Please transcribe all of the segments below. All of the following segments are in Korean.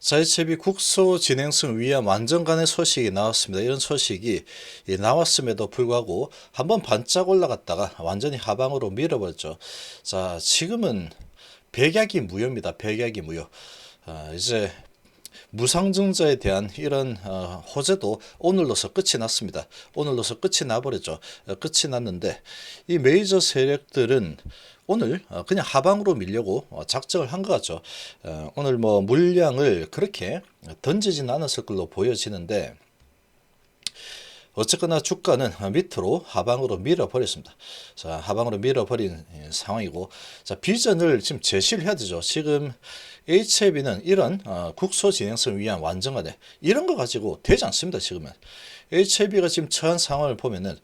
자이체비 국소 진행성 위한 완전 간의 소식이 나왔습니다. 이런 소식이 예, 나왔음에도 불구하고 한번 반짝 올라갔다가 완전히 하방으로 밀어버렸죠. 자, 지금은 백약이 무효입니다. 백약이 무효. 아, 이제 무상증자에 대한 이런 어, 호재도 오늘로서 끝이 났습니다. 오늘로서 끝이 나버렸죠. 어, 끝이 났는데 이 메이저 세력들은 오늘 어, 그냥 하방으로 밀려고 어, 작정을 한 것 같죠. 어, 오늘 뭐 물량을 그렇게 던지진 않았을 걸로 보여지는데 어쨌거나 주가는 밑으로 하방으로 밀어버렸습니다. 자, 하방으로 밀어버린 예, 상황이고, 자, 비전을 지금 제시를 해야 되죠. 지금 HAB는 이런 어, 국소 진행성 위한 완전화대 이런 거 가지고 되지 않습니다. 지금은 HAB가 지금 처한 상황을 보면은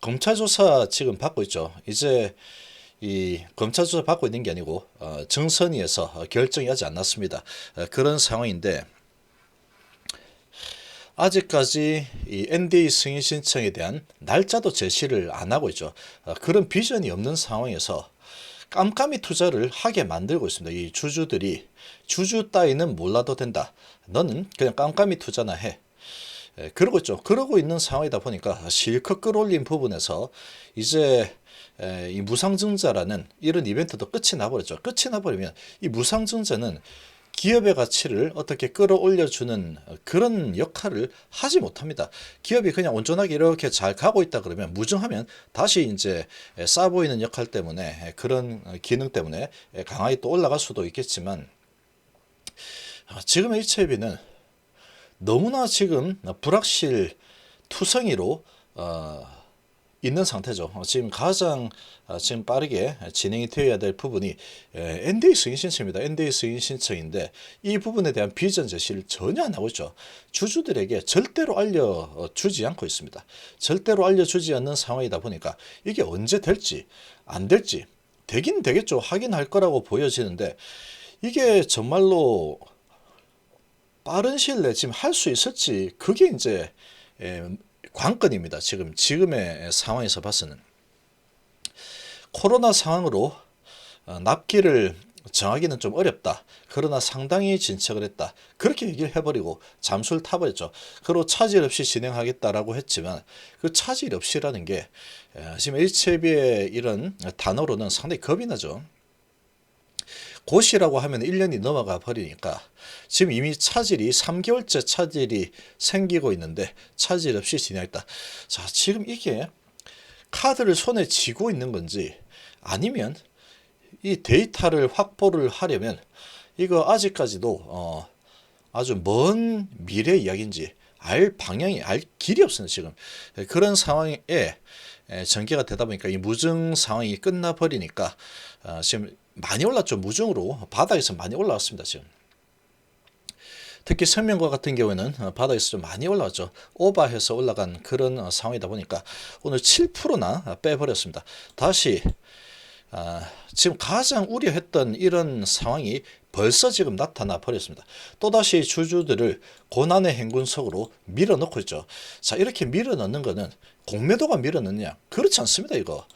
검찰 조사 지금 받고 있죠. 이제 이 검찰 조사 받고 있는 게 아니고 어, 정선위에서 어, 결정이 아직 안 났습니다. 어, 그런 상황인데. 아직까지 이 NDA 승인 신청에 대한 날짜도 제시를 안 하고 있죠. 어, 그런 비전이 없는 상황에서 깜깜이 투자를 하게 만들고 있습니다. 이 주주들이 주주 따위는 몰라도 된다. 너는 그냥 깜깜이 투자나 해. 예, 그러고 있죠. 그러고 있는 상황이다 보니까 실컷 끌어올린 부분에서 이제 에, 이 무상증자라는 이런 이벤트도 끝이 나버렸죠. 끝이 나버리면 이 무상증자는 기업의 가치를 어떻게 끌어올려주는 그런 역할을 하지 못합니다. 기업이 그냥 온전하게 이렇게 잘 가고 있다 그러면 무증하면 다시 이제 싸 보이는 역할 때문에 그런 기능 때문에 강하게 또 올라갈 수도 있겠지만 지금 HLB는 너무나 지금 불확실 투성이로 어, 있는 상태죠. 어, 지금 가장 어, 지금 빠르게 진행이 되어야 될 부분이 에, NDA 승인 신청입니다. NDA 승인 신청인데 이 부분에 대한 비전 제시를 전혀 안 하고 있죠. 주주들에게 절대로 알려주지 않고 있습니다. 절대로 알려주지 않는 상황이다 보니까 이게 언제 될지 안 될지 되긴 되겠죠. 하긴 할 거라고 보여지는데 이게 정말로 빠른 시일 내에 지금 할 수 있을지 그게 이제 에, 관건입니다. 지금 지금의 상황에서 봐서는 코로나 상황으로 어, 납기를 정하기는 좀 어렵다. 그러나 상당히 진척을 했다. 그렇게 얘기를 해버리고 잠수를 타버렸죠. 그리고 차질 없이 진행하겠다라고 했지만 그 차질 없이라는 게 에, 지금 HLB의 이런 단어로는 상당히 겁이 나죠. 고시라고 하면 1년이 넘어가 버리니까 지금 이미 차질이 3개월째 차질이 생기고 있는데 차질 없이 진행했다. 자, 지금 이게 카드를 손에 쥐고 있는 건지 아니면 이 데이터를 확보를 하려면 이거 아직까지도 어 아주 먼 미래 이야기인지 알 방향이 알 길이 없습니다 지금 그런 상황에 전개가 되다 보니까 이 무증 상황이 끝나 버리니까 어 지금 많이 올랐죠. 무중으로 바닥에서 많이 올라왔습니다. 지금. 특히 생명과 같은 경우에는 어, 바닥에서 좀 많이 올라왔죠. 오버해서 올라간 그런 어, 상황이다 보니까 오늘 7%나 빼버렸습니다. 다시 아, 지금 가장 우려했던 이런 상황이 벌써 지금 나타나 버렸습니다. 또다시 주주들을 고난의 행군 속으로 밀어넣고 있죠. 자, 이렇게 밀어넣는 거는 공매도가 밀어넣느냐? 그렇지 않습니다, 이거.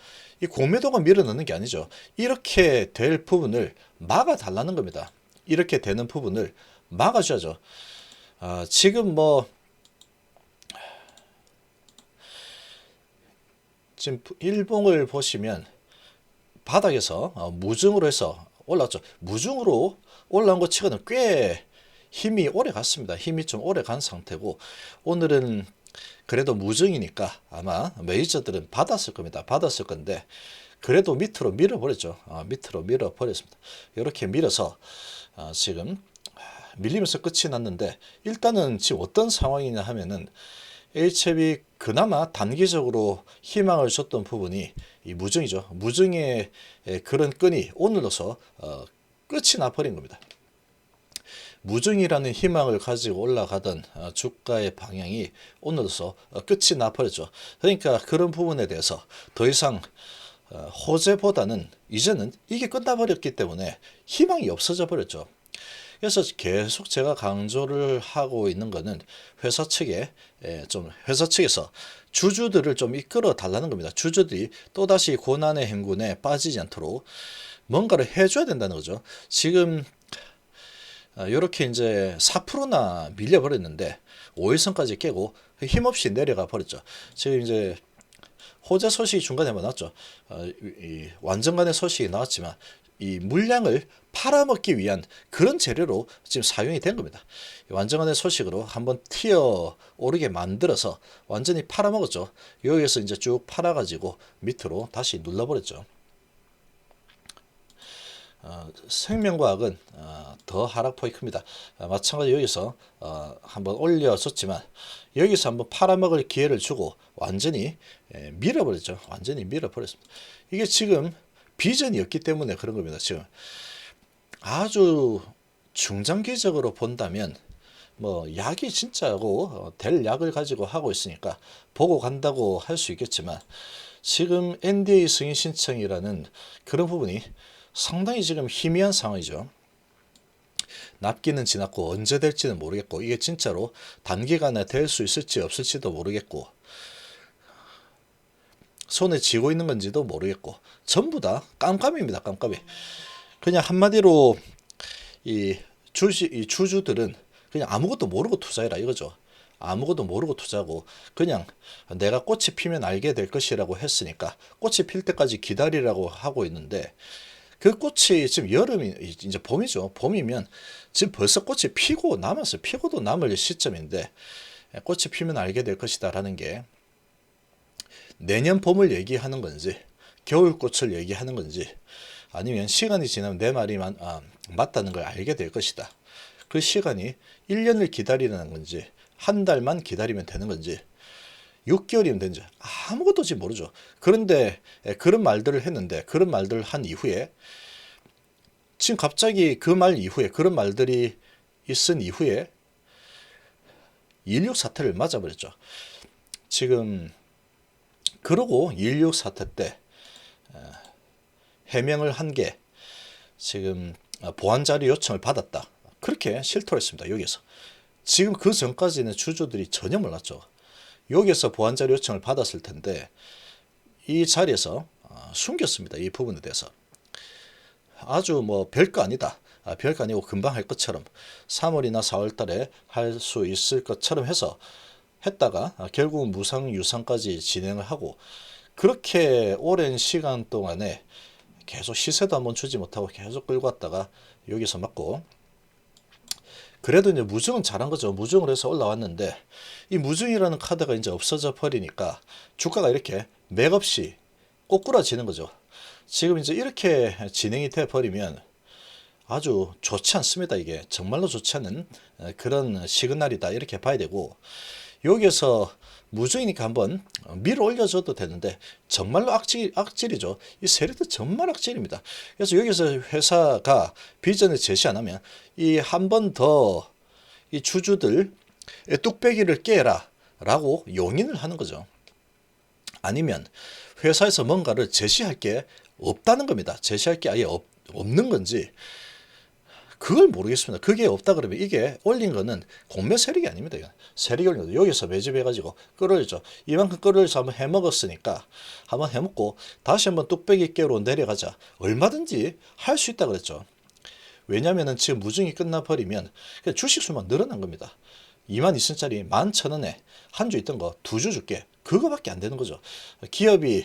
이 공매도가 밀어넣는 게 아니죠. 이렇게 될 부분을 막아달라는 겁니다. 이렇게 되는 부분을 막아줘야죠. 아, 지금 뭐 지금 일봉을 보시면 바닥에서 어, 무중으로 해서 올랐죠. 무중으로 올라온 것 치고는 꽤 힘이 오래 갔습니다. 힘이 좀 오래 간 상태고 오늘은 그래도 무증이니까 아마 메이저들은 받았을 겁니다. 받았을 건데 그래도 밑으로 밀어버렸죠. 아, 밑으로 밀어버렸습니다. 이렇게 밀어서 아, 지금 밀리면서 끝이 났는데 일단은 지금 어떤 상황이냐 하면은 HF이 그나마 단기적으로 희망을 줬던 부분이 이 무증이죠. 무증의 그런 끈이 오늘로서 어, 끝이 나버린 겁니다. 무증이라는 희망을 가지고 올라가던 어, 주가의 방향이 오늘로서 어, 끝이 나버렸죠. 그러니까 그런 부분에 대해서 더 이상 어, 호재보다는 이제는 이게 끝나버렸기 때문에 희망이 없어져 버렸죠. 그래서 계속 제가 강조를 하고 있는 거는 회사 측에 예, 좀 회사 측에서 주주들을 좀 이끌어 달라는 겁니다. 주주들이 또다시 고난의 행군에 빠지지 않도록 뭔가를 해줘야 된다는 거죠. 지금 이렇게 이제 4%나 밀려버렸는데 5일선까지 깨고 힘없이 내려가 버렸죠. 지금 이제 호재 소식이 중간에 나왔죠. 어, 완전간의 소식이 나왔지만 이 물량을 팔아먹기 위한 그런 재료로 지금 사용이 된 겁니다. 완전간의 소식으로 한번 튀어 오르게 만들어서 완전히 팔아먹었죠. 여기에서 이제 쭉 팔아가지고 밑으로 다시 눌러버렸죠. 어, 생명과학은 어, 더 하락폭이 큽니다. 어, 마찬가지 여기서 어, 한번 올려줬지만 여기서 한번 팔아먹을 기회를 주고 완전히 예, 밀어버렸죠. 완전히 밀어버렸습니다. 이게 지금 비전이었기 때문에 그런 겁니다. 지금 아주 중장기적으로 본다면 뭐 약이 진짜고 어, 될 약을 가지고 하고 있으니까 보고 간다고 할 수 있겠지만 지금 NDA 승인 신청이라는 그런 부분이 상당히 지금 희미한 상황이죠. 납기는 지났고 언제 될지는 모르겠고 이게 진짜로 단기간에 될 수 있을지 없을지도 모르겠고 손에 쥐고 있는 건지도 모르겠고 전부 다 깜깜입니다. 깜깜이. 그냥 한마디로 이 주시 이 주주들은 그냥 아무것도 모르고 투자해라 이거죠. 아무것도 모르고 투자고 그냥 내가 꽃이 피면 알게 될 것이라고 했으니까 꽃이 필 때까지 기다리라고 하고 있는데 그 꽃이 지금 여름이 이제 봄이죠. 봄이면 지금 벌써 꽃이 피고 남았어요. 피고도 남을 시점인데 꽃이 피면 알게 될 것이다라는 게 내년 봄을 얘기하는 건지 겨울 꽃을 얘기하는 건지 아니면 시간이 지나면 내 말이 만, 아, 맞다는 걸 알게 될 것이다. 그 시간이 1년을 기다리는 건지 한 달만 기다리면 되는 건지 6개월이면 되는지 아무것도 지금 모르죠. 그런데 예, 그런 말들을 했는데 그런 말들을 한 이후에 지금 갑자기 그 말 이후에 그런 말들이 있은 이후에 16 사태를 맞아버렸죠. 지금 그러고 16 사태 때 어, 해명을 한 게 지금 보안 자료 요청을 받았다. 그렇게 실토를 했습니다. 여기서. 지금 그 전까지는 주주들이 전혀 몰랐죠. 여기서 보안 자료 요청을 받았을 텐데 이 자리에서 어, 숨겼습니다. 이 부분에 대해서. 아주 뭐 별거 아니다. 아, 별거 아니고 금방 할 것처럼 3월이나 4월 달에 할 수 있을 것처럼 해서 했다가 아, 결국은 무상 유상까지 진행을 하고 그렇게 오랜 시간 동안에 계속 시세도 한번 주지 못하고 계속 끌고 왔다가 여기서 맞고 그래도 이제 무증은 잘한 거죠. 무증을 해서 올라왔는데 이 무증이라는 카드가 이제 없어져 버리니까 주가가 이렇게 맥없이 꼬꾸라지는 거죠. 지금 이제 이렇게 진행이 돼 버리면 아주 좋지 않습니다. 이게 정말로 좋지 않은 그런 시그널이다 이렇게 봐야 되고 여기에서 무주이니까 한번 밀어 올려줘도 되는데 정말로 악질, 악질이죠. 이 세력도 정말 악질입니다. 그래서 여기서 회사가 비전을 제시 안 하면 이 한 번 더 이 주주들 뚝배기를 깨라 라고 용인을 하는 거죠. 아니면 회사에서 뭔가를 제시할 게 없다는 겁니다. 제시할 게 아예 없, 없는 건지 그걸 모르겠습니다. 그게 없다 그러면 이게 올린 거는 공매 세력이 아닙니다. 세력이 올린 거 여기서 매집해가지고 끌어올죠. 이만큼 끌어올려서 한번 해먹었으니까 한번 해먹고 다시 한번 뚝배기 깨로 내려가자. 얼마든지 할 수 있다 그랬죠. 왜냐면은 지금 무증이 끝나버리면 주식 수만 늘어난 겁니다. 2만 2천짜리 1만 천 원에 한 주 있던 거 두 주 줄게. 그거밖에 안 되는 거죠. 기업이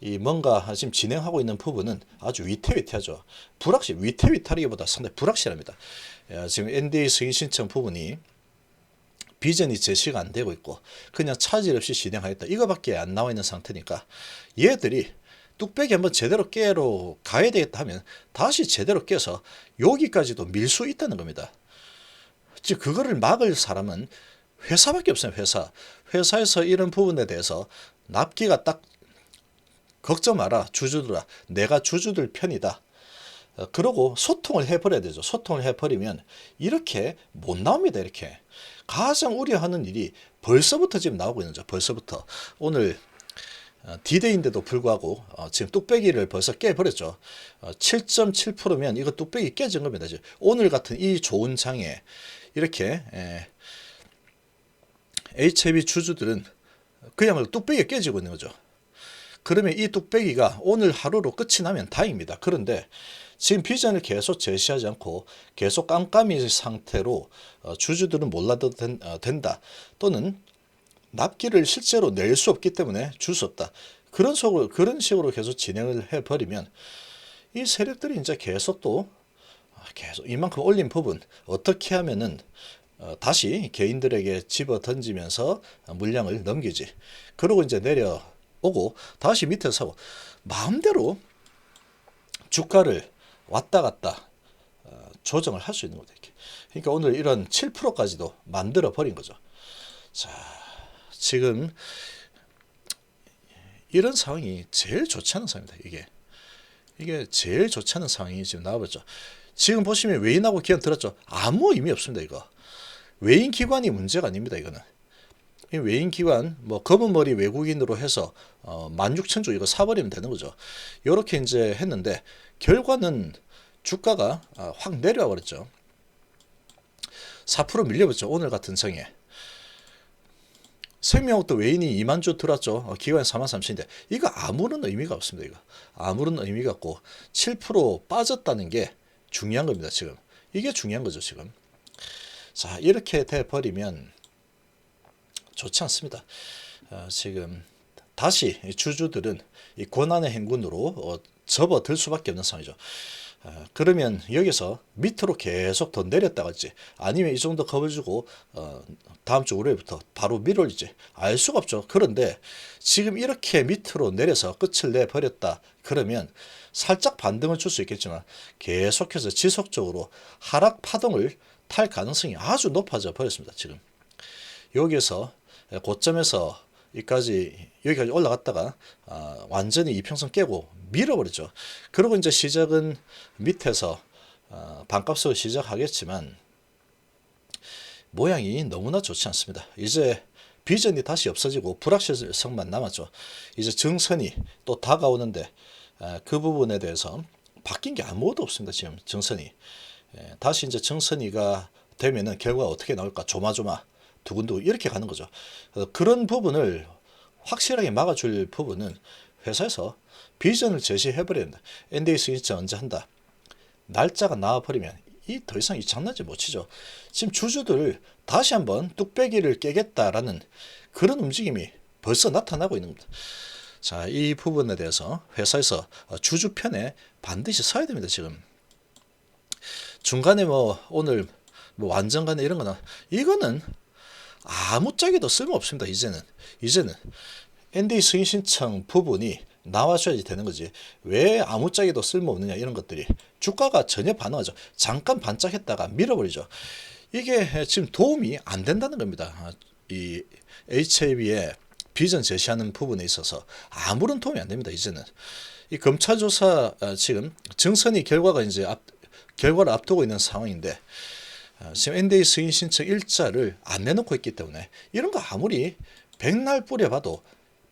이 뭔가 지금 진행하고 있는 부분은 아주 위태위태하죠. 불확실, 위태위태하기보다 상당히 불확실합니다. 지금 NDA 승인 신청 부분이 비전이 제시가 안 되고 있고 그냥 차질 없이 진행하겠다. 이거밖에 안 나와 있는 상태니까 얘들이 뚝배기 한번 제대로 깨러 가야 되겠다 하면 다시 제대로 깨서 여기까지도 밀 수 있다는 겁니다. 즉 그거를 막을 사람은 회사밖에 없어요. 회사. 회사에서 이런 부분에 대해서 납기가 딱 걱정 마라 주주들아 내가 주주들 편이다. 어, 그러고 소통을 해버려야 되죠. 소통을 해버리면 이렇게 못 나옵니다. 이렇게 가장 우려하는 일이 벌써부터 지금 나오고 있는 거죠. 벌써부터 오늘 디데이인데도 불구하고 어, 지금 뚝배기를 벌써 깨버렸죠. 7.7%면 이거 뚝배기 깨진 겁니다. 오늘 같은 이 좋은 장에 이렇게 HB 주주들은 그야말로 뚝배기가 깨지고 있는 거죠. 그러면 이 뚝배기가 오늘 하루로 끝이 나면 다행입니다. 그런데 지금 비전을 계속 제시하지 않고 계속 깜깜이 상태로 어, 주주들은 몰라도 된, 어, 된다 또는 납기를 실제로 낼 수 없기 때문에 줄 수 없다 그런 속으로 그런 식으로 계속 진행을 해 버리면 이 세력들이 이제 계속 또 아, 계속 이만큼 올린 부분 어떻게 하면은 어, 다시 개인들에게 집어 던지면서 물량을 넘기지. 그러고 이제 내려 오고 다시 밑에 서고 마음대로 주가를 왔다 갔다 어, 조정을 할 수 있는 거죠. 그러니까 오늘 이런 7%까지도 만들어 버린 거죠. 자, 지금 이런 상황이 제일 좋지 않은 상황입니다. 이게 이게 제일 좋지 않은 상황이 지금 나와버렸죠. 지금 보시면 외인하고 기관 들었죠. 아무 의미 없습니다. 이거 외인 기관이 문제가 아닙니다. 이거는 이 외인 기관 뭐 검은 머리 외국인으로 해서 어, 16,000주 이거 사버리면 되는 거죠. 이렇게 이제 했는데 결과는 주가가 아, 확 내려와 버렸죠. 4% 밀려버렸죠. 오늘 같은 성에. 생명학도 외인이 2만 주 들어왔죠. 어, 기관이 4만 3천인데 이거 아무런 의미가 없습니다. 이거 아무런 의미가 없고 7% 빠졌다는 게 중요한 겁니다. 지금 이게 중요한 거죠. 지금 자 이렇게 돼 버리면 좋지 않습니다. 어, 지금 다시 이 주주들은 이 고난의 행군으로 어, 접어들 수밖에 없는 상황이죠. 어, 그러면 여기서 밑으로 계속 더 내렸다갈지 아니면 이 정도 겁을 주고 어, 다음 주 월요일부터 바로 밀어올지 알 수가 없죠. 그런데 지금 이렇게 밑으로 내려서 끝을 내 버렸다 그러면 살짝 반등을 줄 수 있겠지만 계속해서 지속적으로 하락 파동을 탈 가능성이 아주 높아져 버렸습니다. 지금 여기에서 고점에서 여기까지 여기까지 올라갔다가 아, 완전히 이평선 깨고 밀어버렸죠. 그리고 이제 시작은 밑에서 아, 반값으로 시작하겠지만 모양이 너무나 좋지 않습니다. 이제 비전이 다시 없어지고 불확실성만 남았죠. 이제 정선이 또 다가오는데 아, 그 부분에 대해서 바뀐 게 아무것도 없습니다. 지금 정선이 예, 다시 이제 정선이가 되면은 결과가 어떻게 나올까 조마조마 두근두근 이렇게 가는 거죠. 어, 그런 부분을 확실하게 막아줄 부분은 회사에서 비전을 제시해버려야 된다. NDA 승인차 언제 한다. 날짜가 나와버리면 이 더 이상 이 장난질 못 치죠. 지금 주주들 다시 한번 뚝배기를 깨겠다라는 그런 움직임이 벌써 나타나고 있는 겁니다. 자, 이 부분에 대해서 회사에서 주주 편에 반드시 서야 됩니다. 지금 중간에 뭐 오늘 뭐 완전 간에 이런 거는 이거는 아무짝에도 쓸모 없습니다. 이제는 이제는 ND 승인 신청 부분이 나와줘야지 되는 거지. 왜 아무짝에도 쓸모 없느냐 이런 것들이 주가가 전혀 반응하죠. 잠깐 반짝했다가 밀어버리죠. 이게 지금 도움이 안 된다는 겁니다. 아, 이 HAB의 비전 제시하는 부분에 있어서 아무런 도움이 안 됩니다. 이제는 이 검찰 조사 아, 지금 정선이 결과가 이제 앞, 결과를 앞두고 있는 상황인데 어, 지금 NDA 승인 신청 일자를 안 내놓고 있기 때문에 이런 거 아무리 백날 뿌려봐도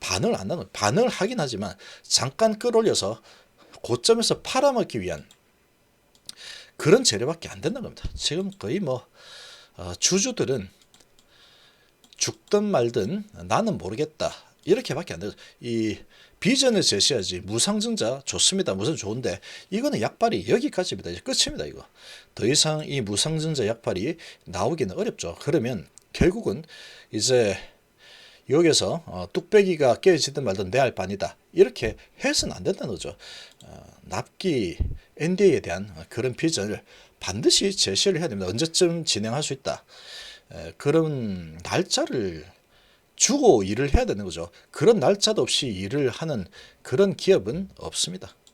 반을 안 나는 반을 하긴 하지만 잠깐 끌어올려서 고점에서 팔아먹기 위한 그런 재료밖에 안 된다는 겁니다. 지금 거의 뭐 어, 주주들은 죽든 말든 나는 모르겠다 이렇게밖에 안 돼요. 이 비전을 제시하지 무상증자 좋습니다. 무슨 좋은데 이거는 약발이 여기까지입니다. 이제 끝입니다. 이거 더 이상 이 무상증자 약발이 나오기는 어렵죠. 그러면 결국은 이제 여기서 어, 뚝배기가 깨지든 말든 내할 바니다. 이렇게 해서는 안 된다는 거죠. 어, 납기 NDA에 대한 그런 비전을 반드시 제시를 해야 됩니다. 언제쯤 진행할 수 있다. 에, 그런 날짜를 주고 일을 해야 되는 거죠. 그런 날짜도 없이 일을 하는 그런 기업은 없습니다.